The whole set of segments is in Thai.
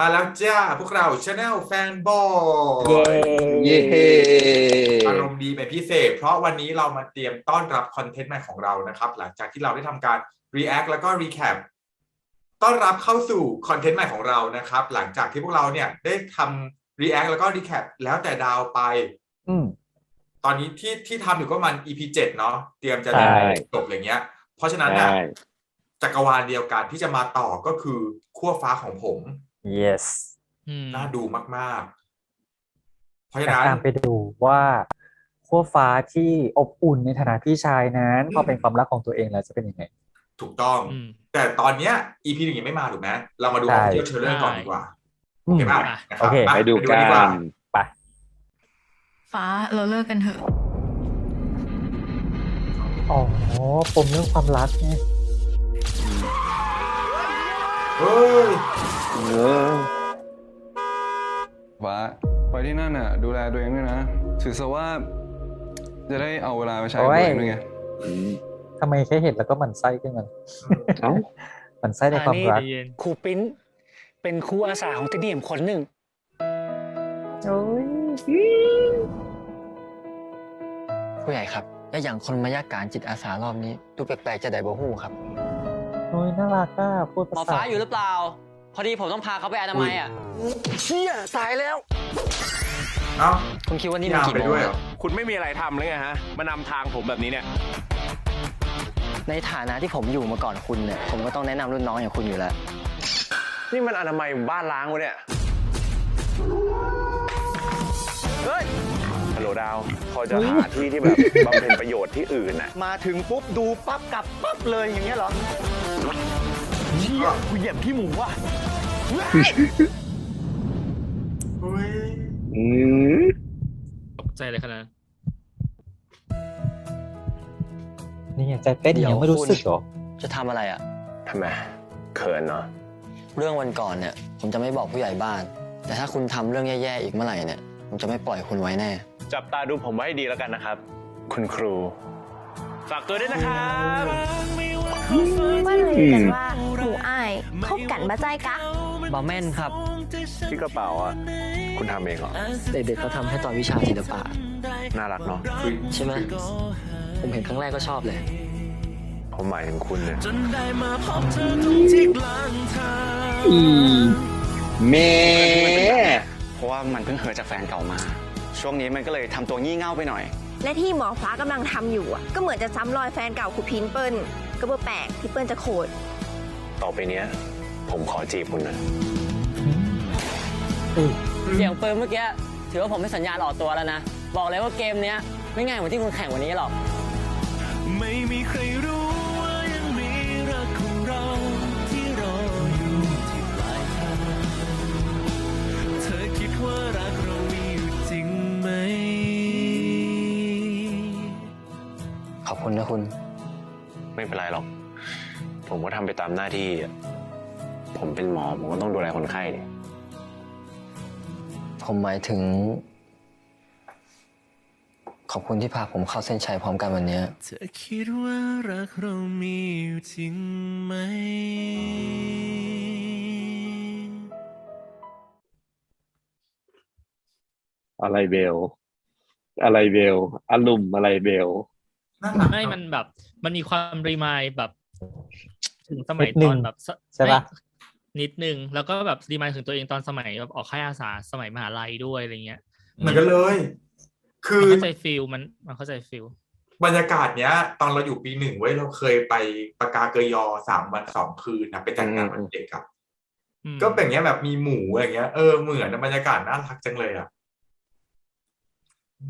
มาแล้วจ้า พวกเราชาแนลแฟนบอเย้อารมณ์ดีเป็นพิเศษ เพราะวันนี้เรามาเตรียมต้อนรับคอนเทนต์ใหม่ของเรานะครับ หลังจากที่เราได้ทำการ React แล้วก็ Recap ต้อนรับเข้าสู่คอนเทนต์ใหม่ของเรานะครับ หลังจากที่พวกเราเนี่ยได้ทำ React แล้วก็ Recap แล้วแต่ดาวไปอืมตอนนี้ที่ที่ทำอยู่ก็มัน EP 7เนาะเตรียมจะใช่จบอย่างเงี้ย เพราะฉะนั้นน่ะใช่จักรวาลเดียวกันที่จะมาต่อก็คือขั้วฟ้าของผม yes อืมน่าดูมาก ๆ เพราะฉะแต่นั้น ตามไปดูว่าขั้วฟ้าที่อบอุ่นในฐานะพี่ชายนั้นอืม พอเป็นความรักของตัวเองแล้วจะเป็นยังไง ถูกต้อง อืม แต่ตอนเนี้ย EP หนึ่งยังไม่มาถูกไหมเรามาดูใช่ของเที่ยวเทรลเลอร์ก่อนดีกว่าอืมโอเคป่ะอะนะคโอรับเคมาไปดูกัดีกว่า น ไป ฟ้าเราเลิกกันเถอะ อ๋อปมเรื่องความรักไงเฮ้ย เออฟ้าไปที่นั่นน่ะ ดูแลตัวเองด้วยนะถือซะว่า จะได้เอาเวลาไปใช้กับตัวเองด้วยไงอืมทำไมแค่เห็นแล้วก็หมันไส้ขึ้นมาเอ้าหมันไส้ในความรักใจเย็นครูปิ้นเป็นครูอาสาของที่นี่ผมคนหนึ่งโอ้ยผู้ใหญ่ครับและอย่างคนมายาการจิตอาสารอบนี้ ดูแปลกๆจะได้บ่ฮู้ครับโอ้ยน่ารักอะพูดภาหมอษาฟ้าอยู่หรือเปล่า พอดีผมต้องพาเขาไปอนามัยอะเชี่ยสายแล้ว เอ้าคุณคิดว่านี่พี่มันอาร์มกี่ไปโมงด้วยเหรอะอคุณไม่มีอะไรทำเลยไงฮะ มานำทางผมแบบนี้เนี่ย ในฐานะที่ผมอยู่มาก่อนคุณเนี่ย ผมก็ต้องแนะนำรุ่นน้องอย่างคุณอยู่แล้ว นี่มันอนามัยบ้านล้างวะเนี่ย เฮ้ย ฮัลโหลดาว พอจะหาที่ที่แบบบำเพ็ญประโยชน์ที่อื่นน่ะ มาถึงปุ๊บดูปั๊บกลับปั๊บเลยอย่างเงี้ยเหรอเชี่ยกูเหยียบที่หมูว่ะ เฮ้ยอืมตกใจเลยขนาดนั้นนี่ไงใจเต้นยังไม่รู้สึกเหรอ จะทำอะไรอะ ทำไมเขินเนาะเรื่องวันก่อนเนี่ย ผมจะไม่บอกผู้ใหญ่บ้าน แต่ถ้าคุณทำเรื่องแย่ๆอีกเมื่อไหร่เนี่ย ผมจะไม่ปล่อยคุณไว้แน่ จับตาดูผมไว้ให้ดีแล้วกันนะครับ คุณครู ฝากตัวด้วยนะครับ ว่าเลยกันว่าหมูอ้ายเข้ากันมาใจกะ บอแม่นครับ ที่กระเป๋าอะ คุณทำเองเหรอ เด็กๆเขาทำให้ตอนวิชาศิลปะ น่ารักเนาะใช่ไหมผมเห็นครั้งแรกก็ชอบเลยผมหมายถึงคุณเนี่ยอืมแม่เพราะว่ามันเพิ่งเหินจากแฟนเก่ามา ช่วงนี้มันก็เลยทำตัวงี่เง่าไปหน่อย และที่หมอฟ้ากำลังทำอยู่อะ ก็เหมือนจะซ้ำรอยแฟนเก่าครูพินเปิ้ลก็เบื่อแปลกที่เปิ้ลจะโขดต่อไปเนี้ย ผมขอจีบคุณนะ เสียงปืนเมื่อกี้ ถือว่าผมไม่สัญญาณออกตัวแล้วนะ บอกเลยว่าเกมเนี้ย ไม่ง่ายเหมือนที่คุณแข่งวันนี้หรอก ไม่มีใครรู้ว่ายังมีรักของเรา ที่รออยู่ที่ปลายทางเธอคิดว่ารักเรามีอยู่จริงไหม ขอบคุณนะคุณ ไม่เป็นไรหรอก ผมก็ทำไปตามหน้าที่อะ ผมเป็นหมอ ผมก็ต้องดูแลคนไข้ดิผมหมายถึง ขอบคุณที่พาผมเข้าเส้นชัยพร้อมกันวันเนี้ยเธอคิดว่ารักเรามีอยู่จริงไหม อะไรเบล อะไรเบลอารมณ์อะไรเบล น่ารักไม่มันแบบ มันมีความรีมายแบบ ถึงสมัยนิดนึตงอนแบบสใช่ปะไม่ นิดนึง แล้วก็แบบรีมายถึงตัวเองตอนสมัยแบบออกค่ายอาสาสมัยมหาลัยด้วยอะไรเงี้ย เหมือนกันเลย คืมันอเข้าใจฟิลมันมันเข้าใจฟิลบรรยากาศเนี้ย ตอนเราอยู่ปีหนึ่งเว้ยเราเคยไปปากาเกยอสามวันสองคืนนะไปจัดงานวันเด็กกับอืมก็เป็นอย่างเงี้ยแบบมีหมูอะไรเงี้ยเออเหมือนนะบรรยากาศน่ารักจังเลยอะ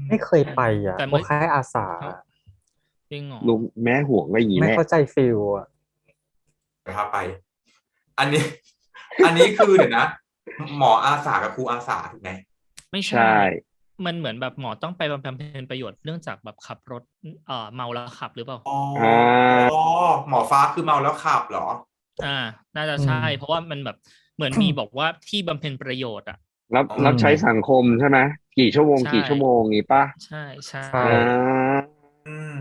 ไม่เคยไปอะแต่พไม่วกค่ายอาสาจริงเหรอลุงแม่ห่วงก็ยีไม่แม่เข้าใจฟิลอะนะครับไป อันนี้ อันนี้คือเดี๋ยวนะ หมออาสากับครูอาสาถูกไหมไม่ใช่ มันเหมือนแบบหมอต้องไปบำเพ็ญประโยชน์เนื่องจากแบบขับรถเอ่อเมาแล้วขับหรือเปล่าอ๋ออ่าอ๋อหมอฟ้าคือเมาแล้วขับเหรอ อ่า น่าจะใช่ เพราะว่ามันแบบเหมือนมีบอกว่าที่บำเพ็ญประโยชน์อะรับอืมรับใช้สังคมใช่ไหมกี่ชั่วโมงใช่กี่ชั่วโมงงี้ป่ะใช่ใช่ใช่อ่าอืม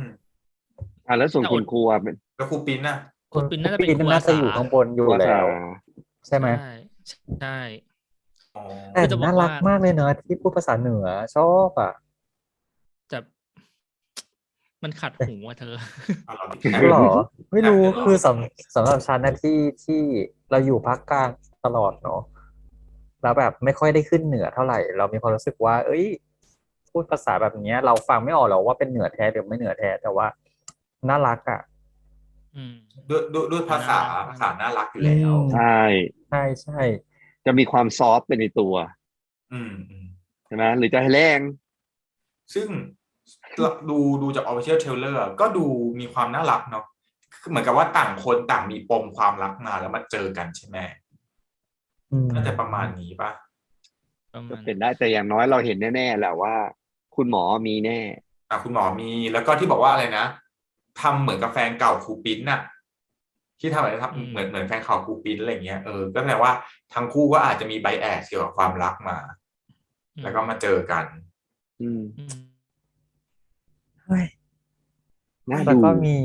อ่าแล้วส่วนคุณครูอะเป็นแล้วครูปิ้นน่ะคุณปินน่าจะเป็นปีนครูน่าอาจะสาอยู่ข้างบนอยู่ครูอาแล้สาว ใช่ไหมใช่ใช่อ๋อแต่คือจะบอกน่ารักว่ามากเลยเนอะที่พูดภาษาเหนือชอบอะจะมันขัดหูอะเธอเอาเราดิหรอไม่รู้แอบคือสำสำหรับฉันนะที่ที่เราอยู่ภาคกลางตลอดเนาะแล้วแบบไม่ค่อยได้ขึ้นเหนือเท่าไหร่ เรามีความรู้สึกว่า เอ้ย พูดภาษาแบบเนี้ยเราฟังไม่ออกหรอกว่าเป็นเหนือแท้หรือไม่เหนือแท้แต่ว่าน่ารักอะอืม ด้วยด้วยด้วยภาษาน่ารักภาษาน่ารักอยู่แล้วอืมใช่ใช่ใช่จะมีความซอฟต์เป็นในตัวอืมอืมใช่ไหมหรือจะให้แรง ซึ่งดูดูจาก official trailer ก็ดูมีความน่ารักเนาะคือเหมือนกับว่าต่างคนต่างมีปมความรักมาแล้วมาเจอกันใช่ไหมอืมน่าจะประมาณนี้ป่ะประมาก็ณเป็นได้แต่อย่างน้อยเราเห็นแน่ๆแหละว่า คุณหมอมีแน่ อะคุณหมอมีแล้วก็ที่บอกว่าอะไรนะ ทำเหมือนกับแฟนเก่าครูปิ้นน่ะ ที่ทำอะไรทำเหมือนเหมือนแฟนเก่าครูปิ้นอะไรเงี้ยเออก็แปลว่าทั้งคู่ก็อาจจะมีไบแอสเกี่ยวกับความรักมา แล้วก็มาเจอกัน อืมอืมเฮ้ยน่าแล้วดูก็มี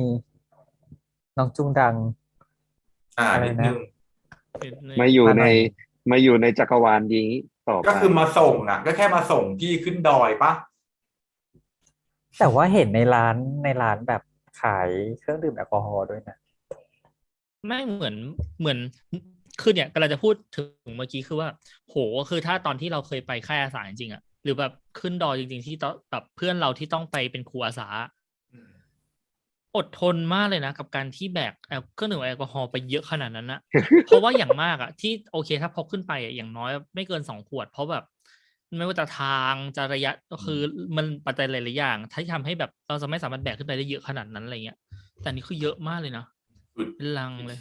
น้องจุงดัง อ่าอะไรนิดนะนึงมาอยู่มาหน่ในอยมาอยู่ในจักรวาลนี้ต่อไปก็คือมาส่งอะก็แค่มาส่งพี่ขึ้นดอยปะแต่ว่าเห็นในร้านในร้านแบบ ขายเครื่องดื่มแอลกอฮอล์ด้วยนะไม่เหมือนเหมือนคือเนี่ยกำลังจะพูดถึงเมื่อกี้คือว่า โหคือถ้าตอนที่เราเคยไปค่ายอาสาจริงๆอะหรือแบบขึ้นดอยจริง ๆ ที่ต้องแบบเพื่อนเราที่ต้องไปเป็นครูอาสาอืมอดทนมากเลยนะ กับการที่แบกแอลเครื่องดื่มแอลกอฮอล์ไปเยอะขนาดนั้นนะเพราะว่าอย่างมากอะที่โอเคถ้าพกขึ้นไปอะอย่างน้อยไม่เกินสองขวด เพราะแบบ ไม่ว่าจะทางจะระยะก็คือมันปัจจัยหลายๆอย่าง ที่ทำให้แบบเราจะไม่สามารถแบกขึ้นไปได้เยอะขนาดนั้นอะไรเงี้ย แต่นี่คือเยอะมากเลยนะอืมเป็นลังเลย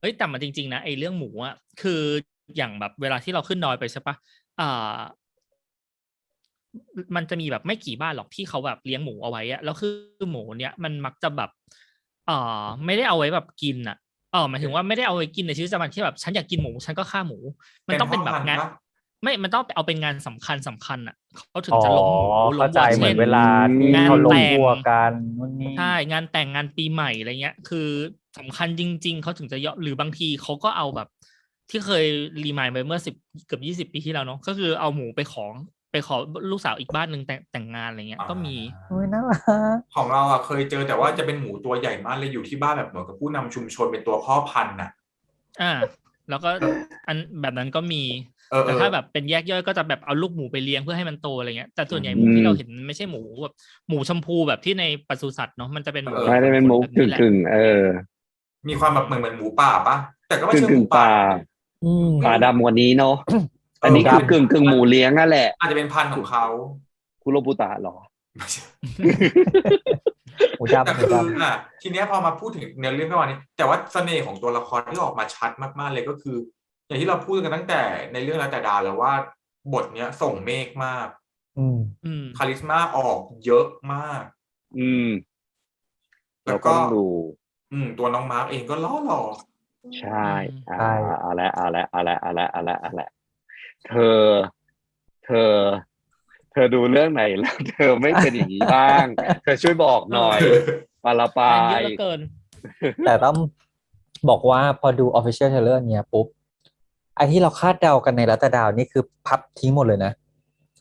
เฮ้ยแต่มาจริง ๆ นะไอ้เรื่องหมูอะคืออย่างแบบเวลาที่เราขึ้นดอยไปใช่ปะอ่ามันจะมีแบบไม่กี่บ้านหรอกที่เขาแบบเลี้ยงหมูเอาไว้อะแล้วคือหมูเนี้ยมันมักจะแบบเอ่อไม่ได้เอาไว้แบบกินอะเออหมายถึงว่าไม่ได้เอาไว้กินในชีวิตประจำวันที่แบบฉันอยากกินหมูฉันก็ฆ่าหมู มันต้องเป็นแบบงานพ่อพัธุ์ปะ ไม่มันต้องเอาเป็นงานสำคัญสำคัญอะเขาถึงอ๋อจะล้มหมูล้เข้ามใจวัวเหมืเช่อนนเวลาที่งานเขาลงแต่งวัวกันนู่นนี่ใช่งานแต่งงานปีใหม่อะไรเงี้ย คือสำคัญจริง ๆเขาถึงจะยอมหรือบางทีเขาก็เอาแบบ ที่เคยรีมายไปเมื่อสิบเกือบยี่สิบปีที่แล้วเนาะก็คือเอาหมูไปของไปขอลูกสาวอีกบ้านหนึ่งแต่งแต่งงานอะไรเงี้ยก็มีโอ้ยน่ารักของเราอะเคยเจอแต่ว่าจะเป็นหมูตัวใหญ่มากเลยอยู่ที่บ้านแบบเหมือนกับผู้นำชุมชนเป็นตัวพ่อพันธุ์น่ะ อ่า แล้วก็อันแบบนั้นก็มีเออเอ แต่อถ้าแบบเป็นแยกย่อยก็จะแบบเอาลูกหมูไปเลี้ยงเพื่อให้มันโตอะไรเงี้ยแต่ส่วนใหญ่หมูที่เราเห็นมันไม่ใช่หมูแบบหมูชมพูแบบที่ในปศุสัตว์เนาะมันจะเป็นหมูไม่ได้เป็นหมูแบบกึ่งแหละกึ่งๆเออ มีความแบบเหมือนเหมือนหมูป่าปะแต่ก็ไม่กึ่งเชิงหกึ่มูงๆปป่าลาอืมปลาดำกว่านี้เนาะอันนี้เออคือกึ่งกึ่งๆหมูเลี้ยงนั่นแหละ อาจจะเป็นพันธุ์ของเขาคุโรบุตะเหรอไม่ใช่หมูดำแต่หมูคือดำอะทีเนี้ยพอมาพูดถึงเนื้อเรื่องประมาณนี้ แต่ว่าเสน่ห์ของตัวละครที่ออกมาชัดมากๆเลยก็คือ อย่างที่เราพูดกันตั้งแต่ในเรื่องแล้วแต่ดาแล้วว่าบทเนี้ยส่งเมฆมาก อืม อืม คาลิสมาออกเยอะมาก อืม แล้เราวก็ก็ต้องดู อืม ตัวน้องมาร์กเองก็ล้อหล่อใช่อ่าใช่เอาละเอาละเอาละเอาละเอาละเอาละเธอ เธอ เธอดูเรื่องไหนแล้ว เธอไม่เป็นอย่างนี้บ้าง เธอช่วยบอกหน่อยปาละปาแฟนเยอะย เหลือเกิน แต่ต้องบอกว่าพอดู official trailer เนี้ยปุ๊บ ไอที่เราคาดเดากันในรัตดาวนี่คือพับทิ้งหมดเลยนะ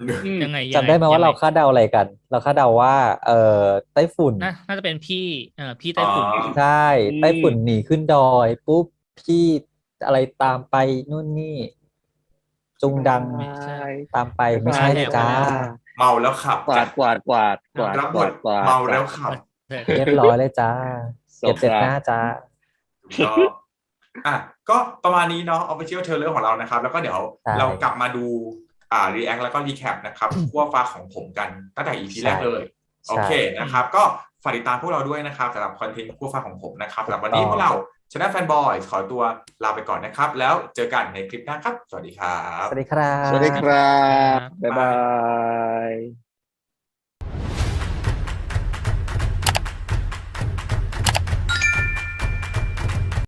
อืมยังไงจำได้ไหมว่าเรายังงคาดเดาอะไรกัน เราคาดเดาว่า เอ่อไต้ฝุ่นน่าน่าจะเป็นพี่เอ่อพี่ไต้ฝุ่นอ๋อใช่อืมไต้ฝุ่นหนีขึ้นดอยปุ๊บพี่อะไรตามไปนู่นนี่จุงดังไม่ใช่ตามไปไม่ใช่เลยจ้าเมาแล้วขับกวาดกวาดกวาดกวาดรับบกวาทดกวาดเมาแล้วขับเรียบร้อยเลยจ้าสเก็บงเสร็จครามหน้าจ้าก็อะ ก็ประมาณนี้เนาะ official trailer ของเรานะครับ แล้วก็เดี๋ยวใช่เรากลับมาดูอ่า react แล้วก็ recap นะครับขั้วฟ้าของผมกันตั้งแต่ EP แรกเลยโอเคนะครับ ก็ฝากติดตามพวกเราด้วยนะครับสำหรับคอนเทนต์ขั้วฟ้าของผมนะครับสำหรับวันนี้พวกเราชนะแฟนบอยขอตัวลาไปก่อนนะครับ แล้วเจอกันในคลิปหน้าครับ สวัสดีครับ สวัสดีครับ สวัสดีครับครับบ๊ายบาย